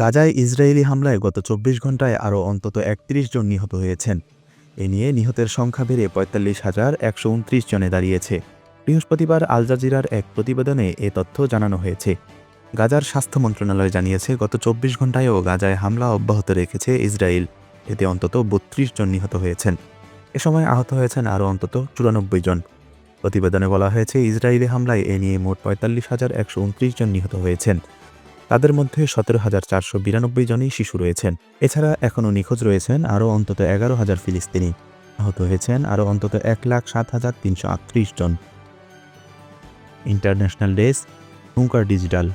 গাজায় ইসরায়েলি হামলায় গত চব্বিশ ঘন্টায় আরও অন্তত একত্রিশ জন নিহত হয়েছেন। এ নিয়ে নিহতের সংখ্যা বেড়ে পঁয়তাল্লিশ হাজার একশো উনত্রিশ জনে দাঁড়িয়েছে। বৃহস্পতিবার আল জাজিরার এক প্রতিবেদনে এ তথ্য জানানো হয়েছে। গাজার স্বাস্থ্য মন্ত্রণালয় জানিয়েছে, গত চব্বিশ ঘন্টায়ও গাজায় হামলা অব্যাহত রেখেছে ইসরায়েল। এতে অন্তত বত্রিশ জন নিহত হয়েছেন। এ সময় আহত হয়েছেন আরও অন্তত চুরানব্বই জন। প্রতিবেদনে বলা হয়েছে, ইসরায়েলি হামলায় এ নিয়ে মোট পঁয়তাল্লিশ হাজার একশো উনত্রিশ জন নিহত হয়েছেন। তাদের মধ্যে সতেরো হাজার চারশো বিরানব্বই জনই শিশু রয়েছেন। এছাড়া এখনও নিখোঁজ রয়েছেন আরও অন্তত এগারো হাজার ফিলিস্তিনি। আহত হয়েছেন আরও অন্তত এক লাখ সাত হাজার তিনশো আটত্রিশ জন। International desk, Hunkar digital.